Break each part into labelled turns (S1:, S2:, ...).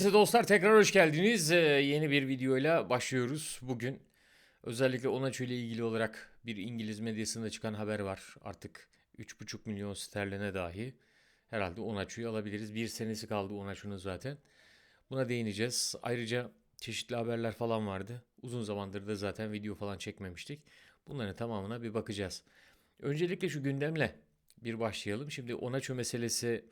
S1: Herkese dostlar tekrar hoş geldiniz. Ee, yeni bir videoyla başlıyoruz. Bugün özellikle Onaço ile ilgili olarak bir İngiliz medyasında çıkan haber var. Artık 3,5 milyon sterline dahi herhalde Onaço'yu alabiliriz. Bir senesi kaldı Onaço'nun zaten. Buna değineceğiz. Ayrıca çeşitli haberler falan vardı. Uzun zamandır da zaten video falan çekmemiştik. Bunların tamamına bir bakacağız. Öncelikle şu gündemle bir başlayalım. Şimdi Onaço meselesi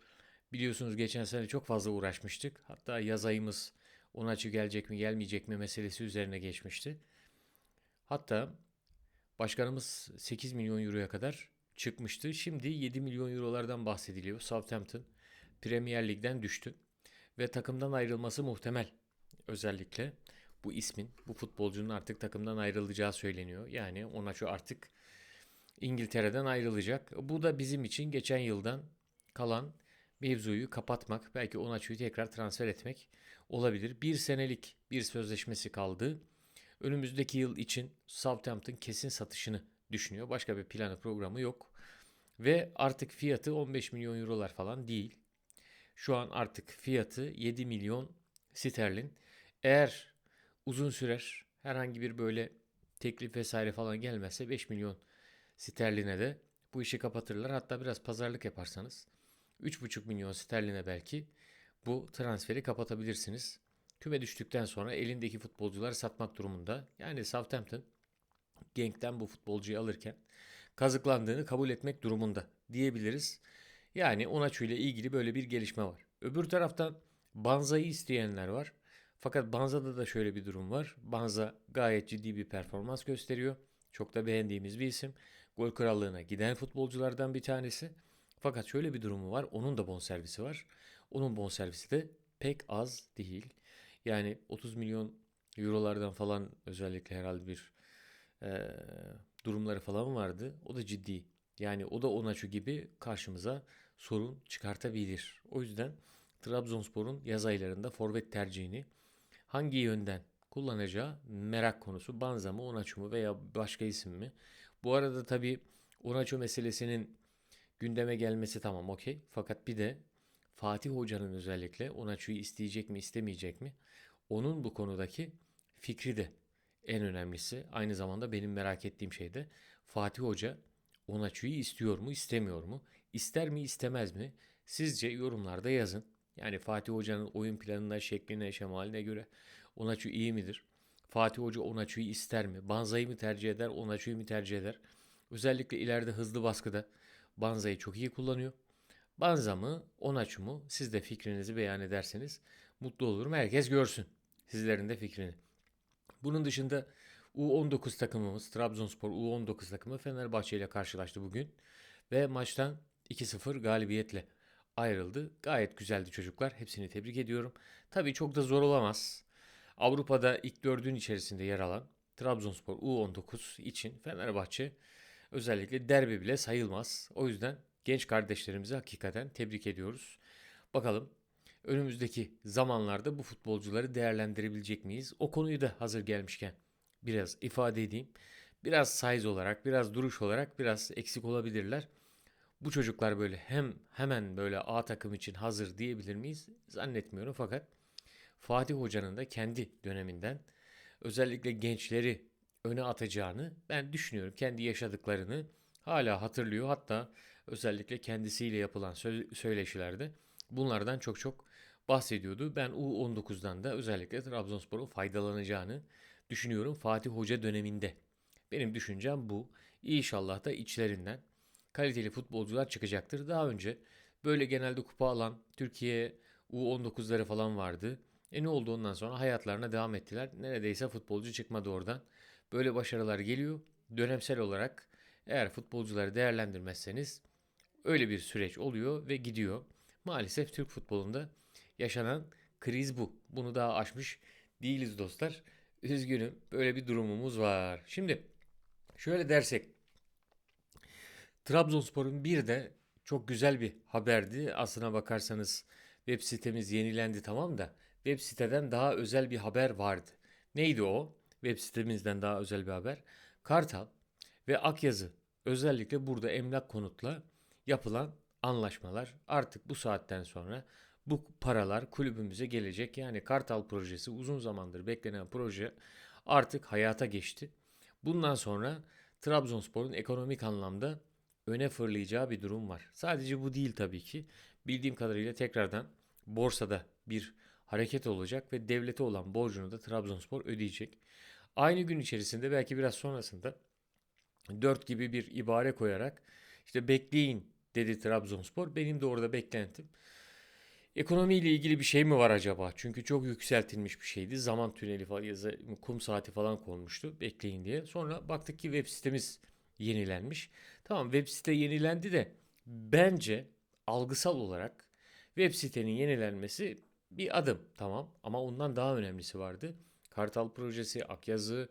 S1: biliyorsunuz geçen sene çok fazla uğraşmıştık. Hatta yaz ayımız Onaço gelecek mi gelmeyecek mi meselesi üzerine geçmişti. Hatta başkanımız 8 milyon euroya kadar çıkmıştı. Şimdi 7 milyon eurolardan bahsediliyor. Southampton Premier Lig'den düştü ve takımdan ayrılması muhtemel. Özellikle bu ismin, bu futbolcunun artık takımdan ayrılacağı söyleniyor. Yani Onaço artık İngiltere'den ayrılacak. Bu da bizim için geçen yıldan kalan mevzuyu kapatmak, belki Onaço'yu tekrar transfer etmek olabilir. Bir senelik bir sözleşmesi kaldı. Önümüzdeki yıl için Southampton kesin satışını düşünüyor. Başka bir planı programı yok. Ve artık fiyatı 15 milyon eurolar falan değil. Şu an artık fiyatı 7 milyon sterlin. Eğer uzun sürer herhangi bir böyle teklif vesaire falan gelmezse 5 milyon sterline de bu işi kapatırlar. Hatta biraz pazarlık yaparsanız 3,5 milyon sterline belki bu transferi kapatabilirsiniz. Küme düştükten sonra elindeki futbolcuları satmak durumunda. Yani Southampton Genk'ten bu futbolcuyu alırken kazıklandığını kabul etmek durumunda diyebiliriz. Yani Onaçu ile ilgili böyle bir gelişme var. Öbür taraftan Banza'yı isteyenler var. Fakat Banza'da da şöyle bir durum var. Banza gayet ciddi bir performans gösteriyor. Çok da beğendiğimiz bir isim. Gol krallığına giden futbolculardan bir tanesi. Fakat şöyle bir durumu var. Onun da bonservisi var. Onun bonservisi de pek az değil. Yani 30 milyon eurolardan falan özellikle herhalde bir e, durumları falan vardı. O da ciddi. Yani o da Onaçu gibi karşımıza sorun çıkartabilir. O yüzden Trabzonspor'un yaz aylarında forvet tercihini hangi yönden kullanacağı merak konusu. Banza mı, Onaçu mu veya başka isim mi? Bu arada tabii Onaçu meselesinin gündeme gelmesi tamam okey. Fakat bir de Fatih Hoca'nın özellikle Onaçu'yu isteyecek mi istemeyecek mi? Onun bu konudaki fikri de en önemlisi. Aynı zamanda benim merak ettiğim şey de Fatih Hoca Onaçu'yu istiyor mu istemiyor mu? İster mi istemez mi? Sizce yorumlarda yazın. Yani Fatih Hoca'nın oyun planına, şekline, şemaline göre Onaçu iyi midir? Fatih Hoca Onaçu'yu ister mi? Banza'yı mı tercih eder, Onaçu'yu mu tercih eder? Özellikle ileride hızlı baskıda Banza'yı çok iyi kullanıyor. Banza mı, Onaçu mu? Siz de fikrinizi beyan ederseniz mutlu olurum. Herkes görsün sizlerin de fikrini. Bunun dışında U19 takımımız Trabzonspor U19 takımı Fenerbahçe ile karşılaştı bugün ve maçtan 2-0 galibiyetle ayrıldı. Gayet güzeldi çocuklar. Hepsini tebrik ediyorum. Tabii çok da zor olamaz. Avrupa'da ilk dördün içerisinde yer alan Trabzonspor U19 için Fenerbahçe özellikle derbi bile sayılmaz. O yüzden genç kardeşlerimizi hakikaten tebrik ediyoruz. Bakalım önümüzdeki zamanlarda bu futbolcuları değerlendirebilecek miyiz? O konuyu da hazır gelmişken biraz ifade edeyim. Biraz size olarak, biraz duruş olarak biraz eksik olabilirler. Bu çocuklar böyle hem hemen böyle A takım için hazır diyebilir miyiz? Zannetmiyorum fakat Fatih Hoca'nın da kendi döneminden özellikle gençleri öne atacağını ben düşünüyorum. Kendi yaşadıklarını hala hatırlıyor. Hatta özellikle kendisiyle yapılan söyleşilerde bunlardan çok çok bahsediyordu. Ben U19'dan da özellikle Trabzonspor'un faydalanacağını düşünüyorum Fatih Hoca döneminde. Benim düşüncem bu. İnşallah da içlerinden kaliteli futbolcular çıkacaktır. Daha önce böyle genelde kupa alan Türkiye U19'ları falan vardı. E ne oldu ondan sonra hayatlarına devam ettiler. Neredeyse futbolcu çıkmadı oradan. Böyle başarılar geliyor. Dönemsel olarak eğer futbolcuları değerlendirmezseniz öyle bir süreç oluyor ve gidiyor. Maalesef Türk futbolunda yaşanan kriz bu. Bunu daha aşmış değiliz dostlar. Üzgünüm. Böyle bir durumumuz var. Şimdi şöyle dersek Trabzonspor'un bir de çok güzel bir haberdi. Aslına bakarsanız web sitemiz yenilendi tamam da web siteden daha özel bir haber vardı. Neydi o? Web sitemizden daha özel bir haber. Kartal ve Akyazı özellikle burada emlak konutla yapılan anlaşmalar artık bu saatten sonra bu paralar kulübümüze gelecek. Yani Kartal projesi uzun zamandır beklenen proje artık hayata geçti. Bundan sonra Trabzonspor'un ekonomik anlamda öne fırlayacağı bir durum var. Sadece bu değil tabii ki. Bildiğim kadarıyla tekrardan borsada bir hareket olacak ve devlete olan borcunu da Trabzonspor ödeyecek. Aynı gün içerisinde belki biraz sonrasında 4 gibi bir ibare koyarak işte bekleyin dedi Trabzonspor. Benim de orada beklentim. Ekonomiyle ilgili bir şey mi var acaba? Çünkü çok yükseltilmiş bir şeydi. Zaman tüneli falan, kum saati falan konmuştu. Bekleyin diye. Sonra baktık ki web sitemiz yenilenmiş. Tamam web site yenilendi de bence algısal olarak web sitenin yenilenmesi bir adım tamam ama ondan daha önemlisi vardı. Kartal projesi, Akyazı,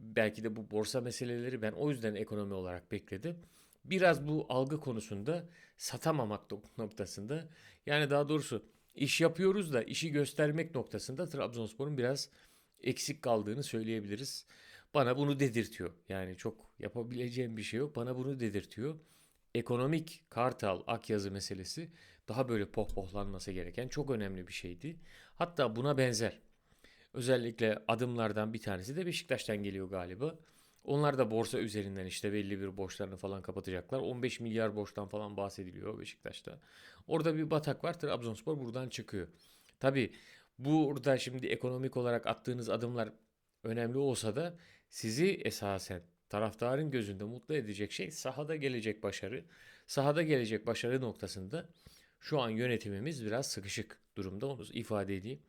S1: belki de bu borsa meseleleri ben o yüzden ekonomi olarak bekledim. Biraz bu algı konusunda satamamak noktasında yani daha doğrusu iş yapıyoruz da işi göstermek noktasında Trabzonspor'un biraz eksik kaldığını söyleyebiliriz. Bana bunu dedirtiyor. Yani çok yapabileceğim bir şey yok. Bana bunu dedirtiyor. Ekonomik Kartal Akyazı meselesi daha böyle pohpohlanması gereken çok önemli bir şeydi. Hatta buna benzer. Özellikle adımlardan bir tanesi de Beşiktaş'tan geliyor galiba. Onlar da borsa üzerinden işte belli bir borçlarını falan kapatacaklar. 15 milyar borçtan falan bahsediliyor Beşiktaş'ta. Orada bir batak var. Trabzonspor buradan çıkıyor. Tabi burada şimdi ekonomik olarak attığınız adımlar önemli olsa da sizi esasen taraftarın gözünde mutlu edecek şey sahada gelecek başarı. Sahada gelecek başarı noktasında şu an yönetimimiz biraz sıkışık durumda onu ifade edeyim.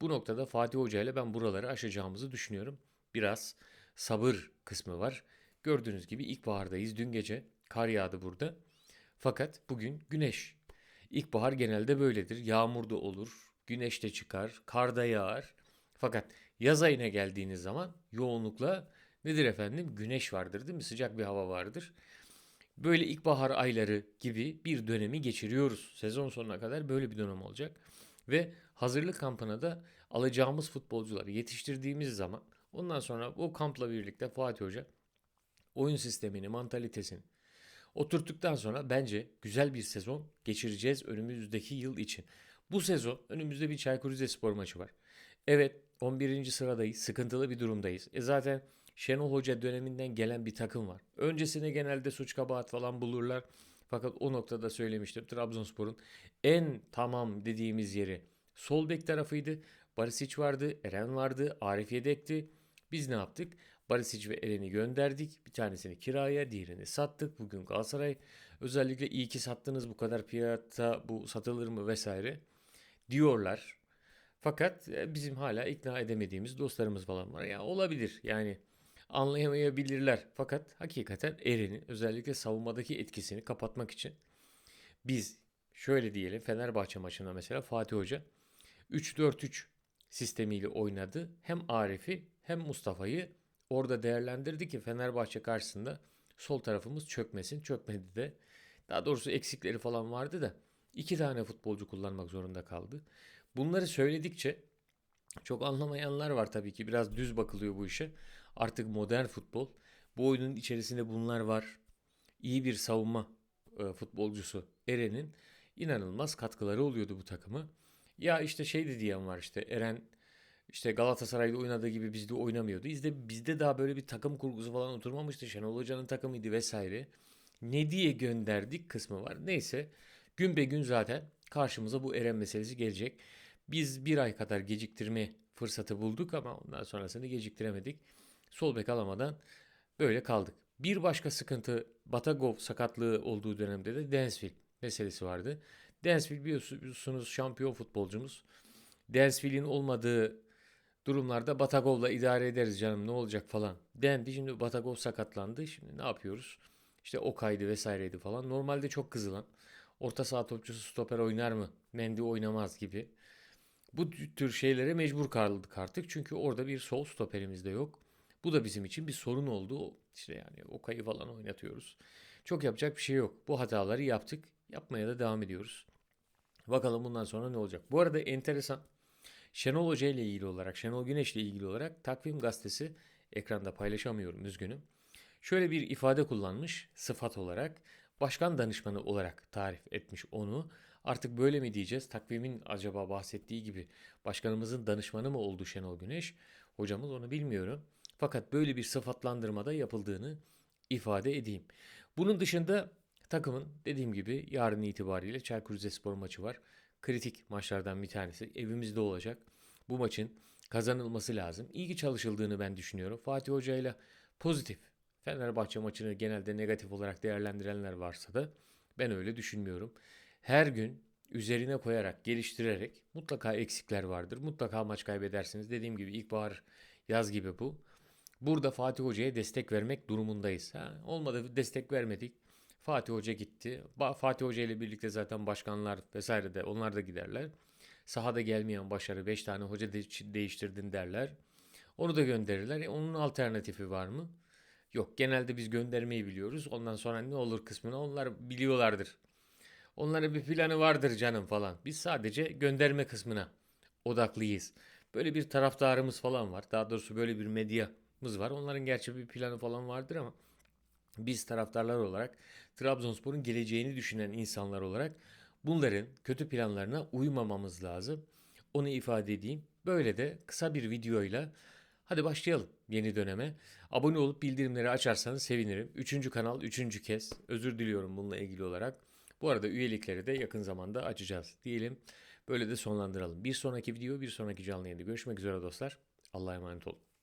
S1: Bu noktada Fatih Hoca ile ben buraları aşacağımızı düşünüyorum. Biraz sabır kısmı var. Gördüğünüz gibi ilkbahardayız. Dün gece kar yağdı burada. Fakat bugün güneş. İlkbahar genelde böyledir. Yağmur da olur, güneş de çıkar, kar da yağar. Fakat yaz ayına geldiğiniz zaman yoğunlukla nedir efendim? Güneş vardır değil mi? Sıcak bir hava vardır. Böyle ilkbahar ayları gibi bir dönemi geçiriyoruz. Sezon sonuna kadar böyle bir dönem olacak. Ve hazırlık kampına da alacağımız futbolcuları yetiştirdiğimiz zaman ondan sonra o kampla birlikte Fatih Hoca oyun sistemini, mantalitesini oturttuktan sonra bence güzel bir sezon geçireceğiz önümüzdeki yıl için. Bu sezon önümüzde bir Çaykur Rizespor maçı var. Evet 11. sıradayız. Sıkıntılı bir durumdayız. E zaten Şenol Hoca döneminden gelen bir takım var. Öncesine genelde suç kabahat falan bulurlar. Fakat o noktada söylemiştim. Trabzonspor'un en tamam dediğimiz yeri sol bek tarafıydı. Barisic vardı, Eren vardı, Arif yedekti. Biz ne yaptık? Barisic ve Eren'i gönderdik. Bir tanesini kiraya, diğerini sattık. Bugün Galatasaray özellikle iyi ki sattınız bu kadar fiyata bu satılır mı vesaire diyorlar. Fakat e, bizim hala ikna edemediğimiz dostlarımız falan var. Ya olabilir yani anlayamayabilirler. Fakat hakikaten Eren'in özellikle savunmadaki etkisini kapatmak için biz şöyle diyelim Fenerbahçe maçında mesela Fatih Hoca 3-4-3 sistemiyle oynadı. Hem Arif'i hem Mustafa'yı orada değerlendirdi ki Fenerbahçe karşısında sol tarafımız çökmesin. Çökmedi de. Daha doğrusu eksikleri falan vardı da iki tane futbolcu kullanmak zorunda kaldı. Bunları söyledikçe çok anlamayanlar var tabii ki. Biraz düz bakılıyor bu işe. Artık modern futbol. Bu oyunun içerisinde bunlar var. İyi bir savunma e, futbolcusu Eren'in inanılmaz katkıları oluyordu bu takımı. Ya işte şey de diyen var işte Eren işte Galatasaray'da oynadığı gibi bizde oynamıyordu. Bizde bizde daha böyle bir takım kurgusu falan oturmamıştı. Şenol Hoca'nın takımıydı vesaire. Ne diye gönderdik kısmı var. Neyse gün be gün zaten karşımıza bu Eren meselesi gelecek. Biz bir ay kadar geciktirme fırsatı bulduk ama ondan sonrasını geciktiremedik. Sol bek alamadan böyle kaldık. Bir başka sıkıntı Batagov sakatlığı olduğu dönemde de Dansville meselesi vardı. Dansville biliyorsunuz şampiyon futbolcumuz. Dansville'in olmadığı durumlarda Batagov'la idare ederiz canım ne olacak falan dendi. Şimdi Batagov sakatlandı. Şimdi ne yapıyoruz? İşte o kaydı vesaireydi falan. Normalde çok kızılan. Orta saha topçusu stoper oynar mı? Mendi oynamaz gibi. Bu tür şeylere mecbur kaldık artık. Çünkü orada bir sol stoperimiz de yok. Bu da bizim için bir sorun oldu. İşte yani o kayı falan oynatıyoruz. Çok yapacak bir şey yok. Bu hataları yaptık. Yapmaya da devam ediyoruz. Bakalım bundan sonra ne olacak. Bu arada enteresan. Şenol Hoca ile ilgili olarak, Şenol Güneş ile ilgili olarak Takvim Gazetesi ekranda paylaşamıyorum üzgünüm. Şöyle bir ifade kullanmış sıfat olarak başkan danışmanı olarak tarif etmiş onu. Artık böyle mi diyeceğiz? Takvimin acaba bahsettiği gibi başkanımızın danışmanı mı oldu Şenol Güneş? Hocamız onu bilmiyorum. Fakat böyle bir sıfatlandırmada yapıldığını ifade edeyim. Bunun dışında takımın dediğim gibi yarın itibariyle Çaykur Rizespor maçı var. Kritik maçlardan bir tanesi. Evimizde olacak. Bu maçın kazanılması lazım. İyi ki çalışıldığını ben düşünüyorum. Fatih Hoca ile pozitif. Fenerbahçe maçını genelde negatif olarak değerlendirenler varsa da ben öyle düşünmüyorum. Her gün üzerine koyarak, geliştirerek mutlaka eksikler vardır. Mutlaka maç kaybedersiniz. Dediğim gibi ilkbahar, yaz gibi bu. Burada Fatih Hoca'ya destek vermek durumundayız. Ha, olmadı destek vermedik. Fatih Hoca gitti. Fatih Hoca ile birlikte zaten başkanlar vesaire de onlar da giderler. Sahada gelmeyen başarı 5 tane hoca de- değiştirdin derler. Onu da gönderirler. E, onun alternatifi var mı? Yok. Genelde biz göndermeyi biliyoruz. Ondan sonra ne olur kısmını onlar biliyorlardır. Onların bir planı vardır canım falan. Biz sadece gönderme kısmına odaklıyız. Böyle bir taraftarımız falan var. Daha doğrusu böyle bir medyamız var. Onların gerçi bir planı falan vardır ama biz taraftarlar olarak Trabzonspor'un geleceğini düşünen insanlar olarak bunların kötü planlarına uymamamız lazım. Onu ifade edeyim. Böyle de kısa bir videoyla hadi başlayalım yeni döneme. Abone olup bildirimleri açarsanız sevinirim. Üçüncü kanal, üçüncü kez. Özür diliyorum bununla ilgili olarak. Bu arada üyelikleri de yakın zamanda açacağız diyelim. Böyle de sonlandıralım. Bir sonraki video, bir sonraki canlı yayında görüşmek üzere dostlar. Allah'a emanet olun.